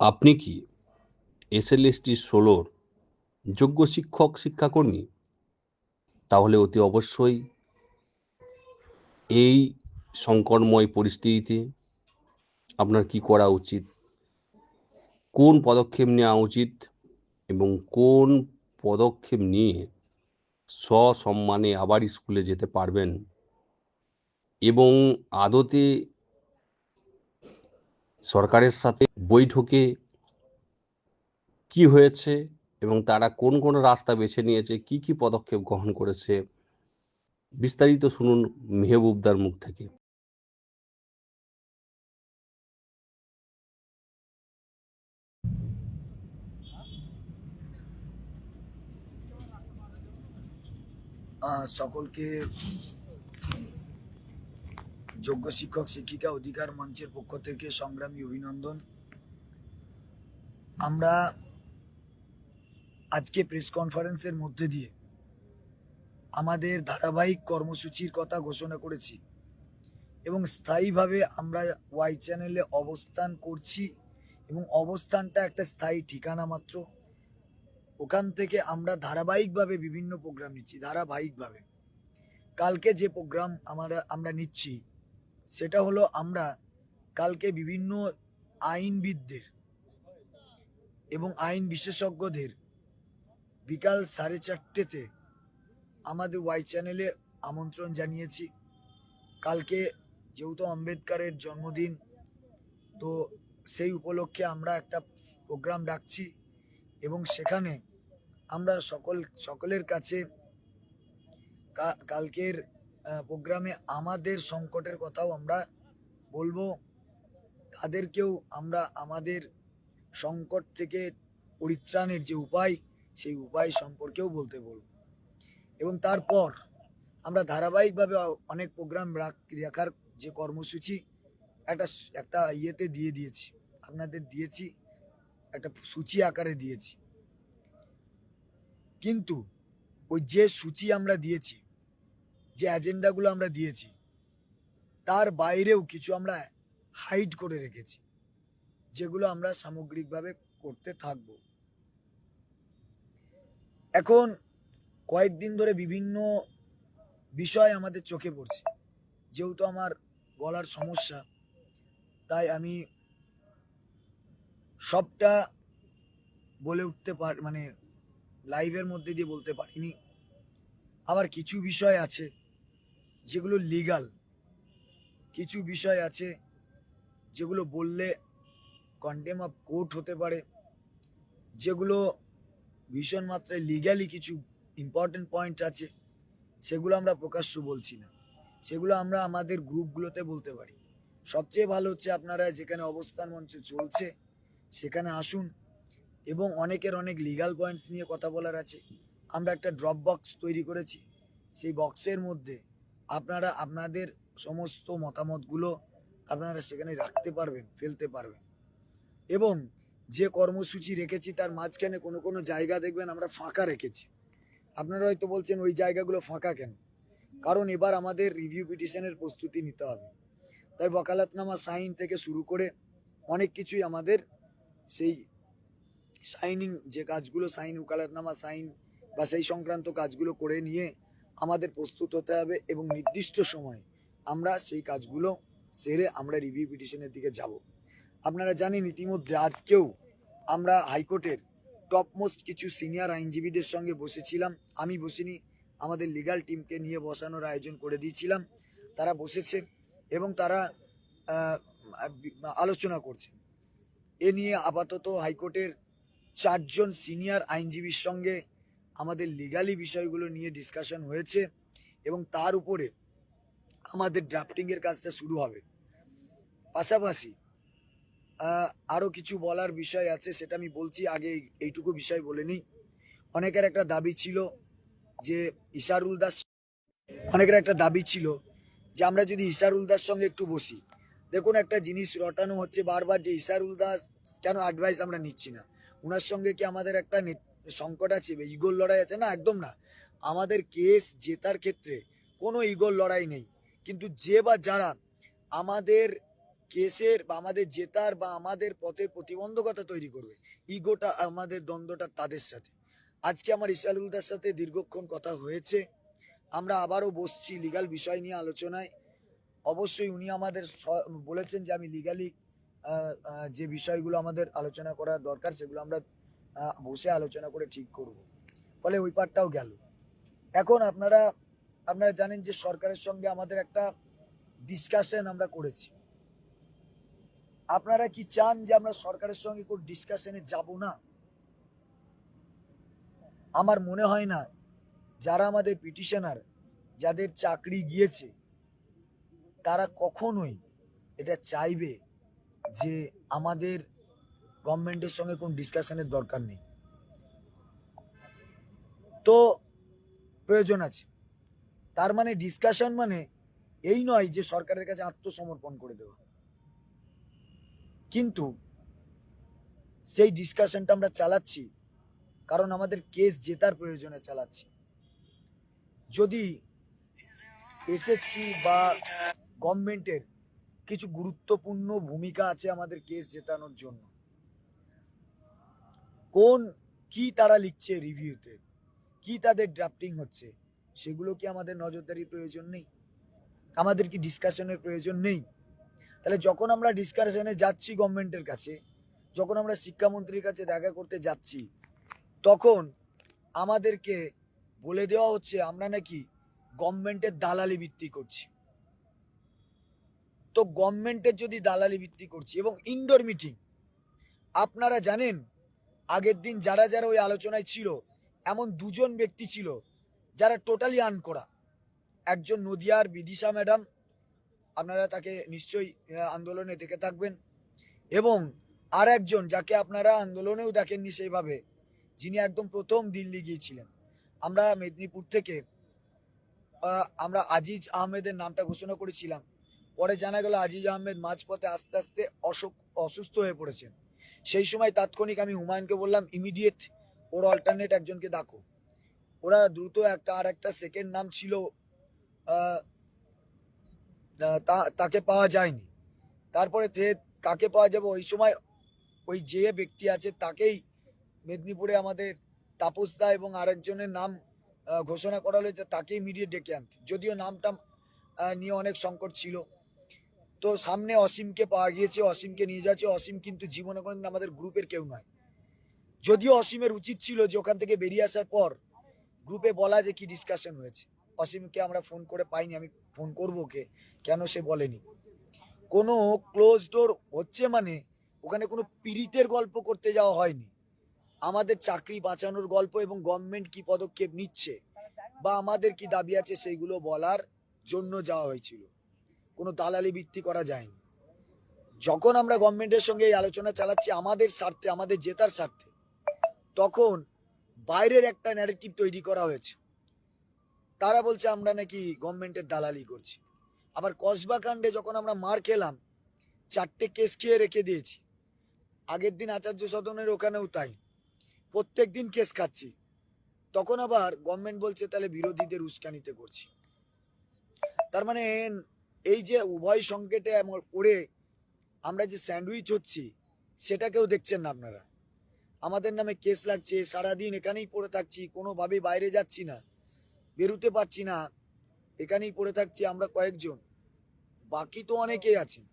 আপনি কি এসএলএসটি ষোলোর যোগ্য শিক্ষক, শিক্ষাকর্মী? তাহলে অতি অবশ্যই এই সংকটময় পরিস্থিতিতে আপনার কি করা উচিত? কোন পদক্ষেপ নেওয়া উচিত এবং কোন পদক্ষেপ নিয়ে সসম্মানে আবার স্কুলে যেতে পারবেন? এবং আদতে সরকারের সাথে বৈঠকে কি হয়েছে এবং তারা কোন কোন রাস্তা বেছে নিয়েছে, কি কি পদক্ষেপ গ্রহণ করেছে, বিস্তারিত শুনুন মেহবুবদার মুখ থেকে। সকলকে যোগ্য শিক্ষক, শিক্ষিকা অধিকার মঞ্চের পক্ষ থেকে সংগ্রামী অভিনন্দন। আমরা আজকে প্রেস কনফারেন্সের মধ্যে দিয়ে আমাদের ধারাবাহিক কর্মসূচির কথা ঘোষণা করেছি এবং স্থায়ীভাবে আমরা ওয়াই চ্যানেলে অবস্থান করছি এবং অবস্থানটা একটা স্থায়ী ঠিকানা মাত্র। ওখান থেকে আমরা ধারাবাহিকভাবে বিভিন্ন প্রোগ্রাম নিচ্ছি, ধারাবাহিকভাবে। কালকে যে প্রোগ্রাম আমরা আমরা নিচ্ছি সেটা হলো আমরা কালকে বিভিন্ন আইনবিদদের এবং আইন বিশেষজ্ঞদের বিকাল সাড়ে চারটেতে আমাদের ওয়াই চ্যানেলে আমন্ত্রণ জানিয়েছি। কালকে যেহেতু আম্বেদকারের জন্মদিন, তো সেই উপলক্ষে আমরা একটা প্রোগ্রাম রাখছি এবং সেখানে আমরা সকল, সকলের কাছে কালকের প্রোগ্রামে আমাদের সংকটের কথাও আমরা বলব। তাদেরকেও আমরা আমাদের সংকট থেকে পরিত্রাণের যে উপায়, সেই উপায় সম্পর্কেও বলতে বলব। এবং তারপর আমরা ধারাবাহিকভাবে অনেক প্রোগ্রাম রাখার যে কর্মসূচি, একটা একটা ইয়েতে দিয়ে দিয়েছি। আপনাদের দিয়েছি, একটা সূচি আকারে দিয়েছি। কিন্তু ওই যে সূচি আমরা দিয়েছি যে এজেন্ডাগুলো আমরা দিয়েছি, তার বাইরেও কিছু আমরা হাইড করে রেখেছি, যেগুলো আমরা সামগ্রিকভাবে করতে থাকব। এখন কয়েকদিন ধরে বিভিন্ন বিষয় আমাদের চোখে পড়ছে, যেহেতু আমার গলার সমস্যা, তাই আমি সবটা বলে উঠতে পার মানে লাইভের মধ্যে দিয়ে বলতে পারিনি। আবার কিছু বিষয় আছে যেগুলো লিগাল কিছু বিষয় আছে যেগুলো বললে কন্টেম অফ কোর্ট হতে পারে, যেগুলো ভীষণ মাত্রায় লিগ্যালি কিছু ইম্পর্টেন্ট পয়েন্ট আছে, সেগুলো আমরা প্রকাশ্য বলছি না। সেগুলো আমরা আমাদের গ্রুপগুলোতে বলতে পারি। সবচেয়ে ভালো হচ্ছে আপনারা যেখানে অবস্থান মঞ্চ চলছে, সেখানে আসুন এবং অনেকের অনেক লিগাল পয়েন্টস নিয়ে কথা বলার আছে। আমরা একটা ড্রপ বক্স তৈরি করেছি। সেই বক্সের মধ্যে আপনারা আপনাদের সমস্ত মতামতগুলো আপনারা সেখানে রাখতে পারবেন, ফেলতে পারবেন। এবং যে কর্মসূচি রেখেছি তার মাঝখানে কোনো কোনো জায়গা দেখবেন আমরা ফাঁকা রেখেছি। আপনারা হয়তো বলছেন ওই জায়গাগুলো ফাঁকা কেন? কারণ এবার আমাদের রিভিউ পিটিশনের প্রস্তুতি নিতে হবে। তাই বকালাতনামা সাইন থেকে শুরু করে অনেক কিছুই আমাদের সেই সাইনিং যে কাজগুলো সাইন উকালাতনামা সাইন বা সেই সংক্রান্ত কাজগুলো করে নিয়ে আমাদের প্রস্তুত হতে হবে এবং নির্দিষ্ট সময়ে আমরা সেই কাজগুলো সেরে আমরা রিভিউ পিটিশনের দিকে যাব। আপনারা জানেন ইতিমধ্যে আজকেও আমরা হাইকোর্টের টপমোস্ট কিছু সিনিয়র আইনজীবীদের সঙ্গে বসেছিলাম। আমি বসিনি, আমাদের লিগ্যাল টিমকে নিয়ে বসানোর আয়োজন করে দিয়েছিলাম। তারা বসেছে এবং তারা আলোচনা করছে। এ নিয়ে আপাতত হাইকোর্টের চারজন সিনিয়র আইনজীবীর সঙ্গে আমাদের লিগালি বিষয়গুলো নিয়ে ডিসকাশন হয়েছে এবং তার উপরে আমাদের ড্রাফটিংয়ের কাজটা শুরু হবে। পাশাপাশি আরও কিছু বলার বিষয় আছে সেটা আমি বলছি, আগে এইটুকু বিষয় বলে নিই। অনেকের একটা দাবি ছিল যে ইশারুল দাস, অনেকের একটা দাবি ছিল যে আমরা যদি ইশারুল দাস সঙ্গে একটু বসি, দেখুন একটা জিনিস রটানো হচ্ছে বারবার যে ইশারুল দাস কেন অ্যাডভাইস আমরা নিচ্ছি না? ওনার সঙ্গে কি আমাদের একটা সংকট আছে ইগোর লড়াই আছে, না, একদম না। আমাদের কেস জেতার ক্ষেত্রে কোনো ইগোর লড়াই নেই। কিন্তু যে বা যারা আমাদের কেসের বা আমাদের জেতার বা আমাদের পথে প্রতিবন্ধকতা তৈরি করবে ইগোটা আমাদের দ্বন্দ্বটা তাদের সাথে। আজকে আমার ইশালুলদার সাথে দীর্ঘক্ষণ কথা হয়েছে। আমরা আবারও বসছি লিগাল বিষয় নিয়ে আলোচনায়। অবশ্যই উনি আমাদের বলেছেন যে আমি লিগালি যে বিষয়গুলো আমাদের আলোচনা করা দরকার, সেগুলো আমরা বসে আলোচনা করে ঠিক করব। ফলে ওই পার্টটাও গেল। এখন আপনারা আপনারা জানেন যে সরকারের সঙ্গে আমাদের একটা ডিসকাশন আমরা করেছি। আপনারা কি চান যে আমরা সরকারের সঙ্গে কোনো ডিসকাশনে যাব না? আমার মনে হয় না, যারা আমাদের পিটিশনার যাদের চাকরি গিয়েছে, তারা কখনোই এটা চাইবে যে আমাদের গভর্নমেন্টের সঙ্গে কোন ডিসকাশনের দরকার নেই। তো, প্রয়োজন আছে। তার মানে ডিসকাশন মানে এই নয় যে সরকারের কাছে আত্মসমর্পণ করে দেওয়া। কিন্তু সেই ডিসকাশনটা আমরা চালাচ্ছি, কারণ আমাদের কেস জেতার প্রয়োজনে চালাচ্ছি। যদি এসএসসি বা গভর্নমেন্টের কিছু গুরুত্বপূর্ণ ভূমিকা আছে আমাদের কেস জেতানোর জন্য কোন, কি তারা লিখছে রিভিউতে কি তাদের ড্রাফটিং হচ্ছে? সেগুলো কি আমাদের নজরদারির প্রয়োজন নেই? আমাদের কি ডিসকাশনের প্রয়োজন নেই? তাহলে যখন আমরা ডিসকাশনে যাচ্ছি গভর্নমেন্টের কাছে, যখন আমরা শিক্ষামন্ত্রীর কাছে দেখা করতে যাচ্ছি, তখন আমাদেরকে বলে দেওয়া হচ্ছে, আমরা নাকি গভর্নমেন্টের দালালি ভিত্তি করছি। তো গভর্নমেন্টের যদি দালালি ভিত্তি করছি এবং ইনডোর মিটিং আপনারা জানেন আগের দিন যারা যারা ওই আলোচনায় ছিল, এমন দুজন ব্যক্তি ছিল যারা টোটালি আন করা একজন নদিয়ার বিদিশা ম্যাডাম, আপনারা তাকে নিশ্চয়ই আন্দোলনে দেখে থাকবেন, এবং আর একজন যাকে আপনারা আন্দোলনেও দেখেননি সেইভাবে, যিনি একদম প্রথম দিল্লি গিয়েছিলেন। আমরা মেদিনীপুর থেকে আমরা আজিজ আহমেদের নামটা ঘোষণা করেছিলাম। পরে জানা গেল আজিজ আহমেদ মাঝপথে আস্তে আস্তে অসুস্থ হয়ে পড়েছেন। সেই সময় তাৎক্ষণিক আমি হুমায়ুনকে বললাম ইমিডিয়েট ওর অল্টারনেট একজনকে ডাকো। ওরা দ্রুত একটা আর একটা সেকেন্ড নাম ছিল তাকে পাওয়া যায়নি। তারপরে যে কাকে পাওয়া যাবে, ওই সময় ওই যে ব্যক্তি আছে, তাকেই মেদিনীপুরে আমাদের তাপস দা এবং আরেকজনের নাম ঘোষণা করা হলো যে তাকে ইমিডিয়েট ডেকে আনতে। যদিও নামটা নিয়ে অনেক সংকট ছিল। তো সামনে অসীমকে পাওয়া গিয়েছে, অসীমকে নিয়ে যাচ্ছে, অসীম কিন্তু জীবনে কোনোদিন আমাদের গ্রুপের কেউ নয়। যদিও অসীমের উচিত ছিল যে ওখান থেকে বেরিয়ে আসার পর গ্রুপে বলা যে কি ডিসকাশন হয়েছে। অসীমকে আমরা ফোন করে পাইনি, আমি ফোন করব ওকে, কেন সে বলেনি। কোনো ক্লোজ ডোর হচ্ছে মানে ওখানে কোনো পীড়িতের গল্প করতে যাওয়া হয়নি। আমাদের চাকরি বাঁচানোর গল্প এবং গভর্নমেন্ট কি পদক্ষেপ নিচ্ছে বা আমাদের কি দাবি আছে, সেইগুলো বলার জন্য যাওয়া হয়েছিল। কোনো দালালি ভিত্তি করা যায়নি। যখন আমরা গভর্নমেন্টের সঙ্গে এই আলোচনা চালাচ্ছি, আমাদের স্বার্থে, আমাদের জেতার স্বার্থে, তখন বাইরের একটা ন্যারেটিভ তৈরি করা হয়েছে। তারা বলছে, আমরা নাকি গভর্নমেন্টের দালালি করছি। আবার কসবা কাণ্ডে যখন আমরা মার খেলাম, চারটে কেস খেয়ে রেখে দিয়েছি। আগের দিন আচার্য সদনের ওখানেও তাই। প্রত্যেক দিন কেস খাচ্ছি। তখন আবার গভর্নমেন্ট বলছে, তাহলে বিরোধীদের উস্কানিতে করছি। তার মানে এই যে উভয় সংকেটে পড়ে আমরা যে স্যান্ডউইচ হচ্ছি, সেটাকেও দেখছেন না আপনারা। আমাদের নামে কেস লাগছে, সারাদিন এখানেই পড়ে থাকছি, কোনোভাবেই বাইরে যাচ্ছি না, বেরোতে পারছি না, এখানেই পড়ে থাকছি আমরা কয়েকজন। বাকি তো অনেকেই আছেন।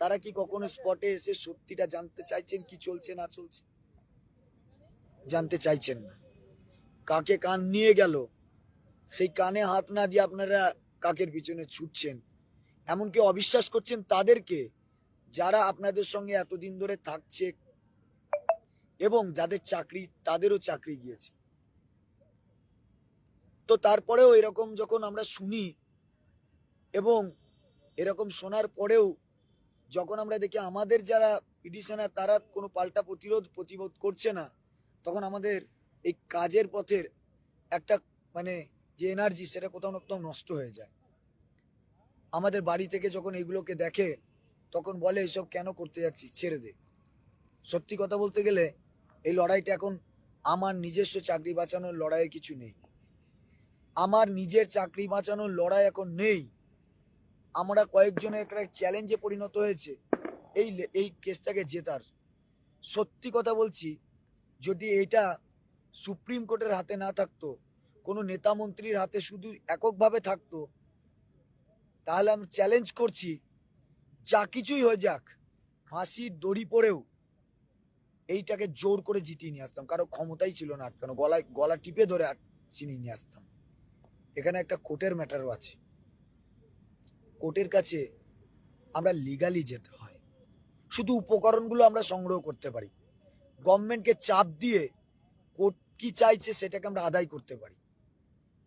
তারা কি কখনো স্পটে এসে সত্যিটা জানতে চাইছেন, কি চলছে, না চলছে? জানতে চাইছেন না। কাকে কান নিয়ে গেল, সেই কানে হাত না দিয়ে আপনারা কাকের পিছনে ছুটছেন? এমনকি অবিশ্বাস করছেন তাদেরকে যারা আপনাদের সঙ্গে এতদিন ধরে থাকছে এবং যাদের চাকরি, তাদেরও চাকরি গিয়েছে। তো তারপরেও এরকম যখন আমরা শুনি এবং এরকম শোনার পরেও যখন আমরা দেখি আমাদের যারা পিটিশনার, তারা কোনো পাল্টা প্রতিরোধ, প্রতিবোধ করছে না, তখন আমাদের এই কাজের পথের একটা মানে যে এনার্জি সেটা কোথাও না কোথাও নষ্ট হয়ে যায়। আমাদের বাড়ি থেকে যখন এগুলোকে দেখে, তখন বলে এইসব কেন করতে যাচ্ছিস? ছেড়ে দে। সত্যি কথা বলতে গেলে, এই লড়াইটা এখন আমার নিজস্ব চাকরি বাঁচানোর লড়াইয়ের কিছু নেই। আমার নিজের চাকরি বাঁচানোর লড়াই এখন নেই। আমরা কয়েকজনের একটা চ্যালেঞ্জে পরিণত হয়েছে। এই এই কেসটাকে জেতার। সত্যি কথা বলছি, যদি এটা সুপ্রিম কোর্টের হাতে না থাকতো, কোনো নেতা মন্ত্রীর হাতে শুধু এককভাবে থাকতো তাহলে আমি চ্যালেঞ্জ করছি। যা কিছুই হয়ে যাক, ফাঁসির দড়ি পড়েও এইটাকে জোর করে জিতিয়ে নিয়ে আসতাম। কারও ক্ষমতাই ছিল না আটকানো, গলায়, গলা টিপে ধরে চিনিয়ে নিয়ে আসতাম। এখানে একটা কোর্টের ম্যাটারও আছে। কোর্টের কাছে আমরা লিগালি যেতে হয়। শুধু উপকরণগুলো আমরা সংগ্রহ করতে পারি। গভর্নমেন্টকে চাপ দিয়ে কোর্ট কি চাইছে সেটাকে আমরা আদায় করতে পারি।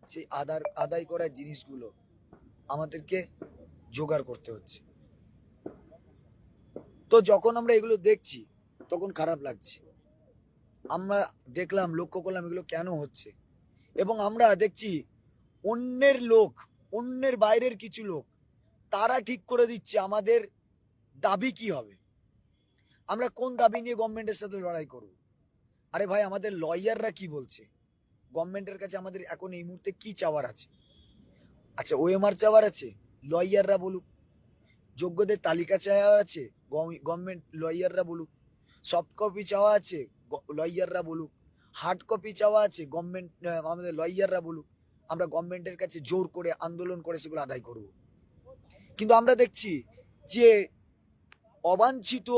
সেই আদার আদায় করার জিনিসগুলো আমাদেরকে জোগাড় করতে হচ্ছে। তো যখন আমরা এগুলো দেখছি, তখন খারাপ লাগছে। আমরা দেখলাম, লক্ষ্য করলাম এগুলো কেন হচ্ছে? এবং আমরা দেখছি অন্যের লোক, অন্যের বাইরের কিছু লোক, তারা ঠিক করে দিচ্ছে আমাদের দাবি কি হবে? আমরা কোন দাবি নিয়ে গভর্নমেন্টের সাথে লড়াই করব? আরে ভাই, আমাদের লয়াররা কি বলছে? গভর্নমেন্টের কাছে আমাদের এখন এই মুহূর্তে কি চাওয়ার আছে? আচ্ছা ওএমআর চাওয়ার আছে লয়াররা বলুক। যোগ্যদের তালিকা চাওয়ার আছে গভর্নমেন্ট লয়াররা বলুক। সফট কপি চাওয়া আছে লয়াররা বলুক। হার্ড কপি চাওয়া আছে গভর্নমেন্ট আমাদের লয়াররা বলুক। আমরা গভর্নমেন্টের কাছে জোর করে আন্দোলন করে সেগুলো আদায় করব। কিন্তু আমরা দেখছি যে অবাঞ্ছিত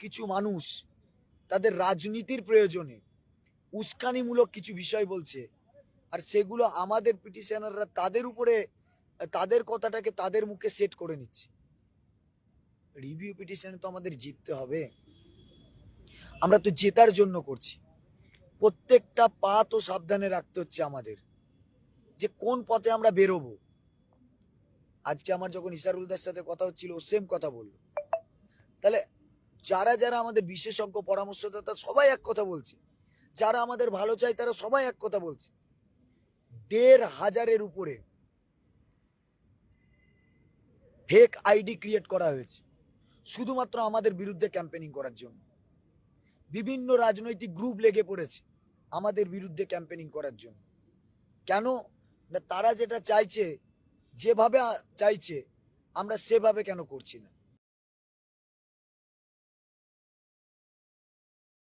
কিছু মানুষ তাদের রাজনীতির প্রয়োজনে উস্কানিমূলক কিছু বিষয় বলছে। আর সেগুলো আমাদের পিটিশনাররা তাদের উপরে তাদের কথাটাকে তাদের মুখে সেট করে নিচ্ছে। রিভিউ পিটিশনে তো আমাদের জিততে হবে। আমরা তো জেতার জন্য করছি। প্রত্যেকটা পা তো সাবধানে রাখতে হচ্ছে আমাদের যে কোন পথে আমরা বেরোবো। আজকে আমার যখন ইসারুলদার সাথে কথা হচ্ছিল, ও সেম কথা বলল। তাহলে যারা যারা আমাদের বিশেষজ্ঞ, পরামর্শদাতা, সবাই এক কথা বলছে। যারা আমাদের ভালো চায়, তারা সবাই এক কথা বলছে। দেড় হাজারের উপরে ফেক আইডি ক্রিয়েট করা হয়েছে। শুধুমাত্র আমাদের বিরুদ্ধে ক্যাম্পেনিং করার জন্য। বিভিন্ন রাজনৈতিক গ্রুপ লেগে পড়েছে আমাদের বিরুদ্ধে ক্যাম্পেনিং করার জন্য। কেন? না, তারা যেটা চাইছে, যেভাবে চাইছে, আমরা সেভাবে কেন করছি না?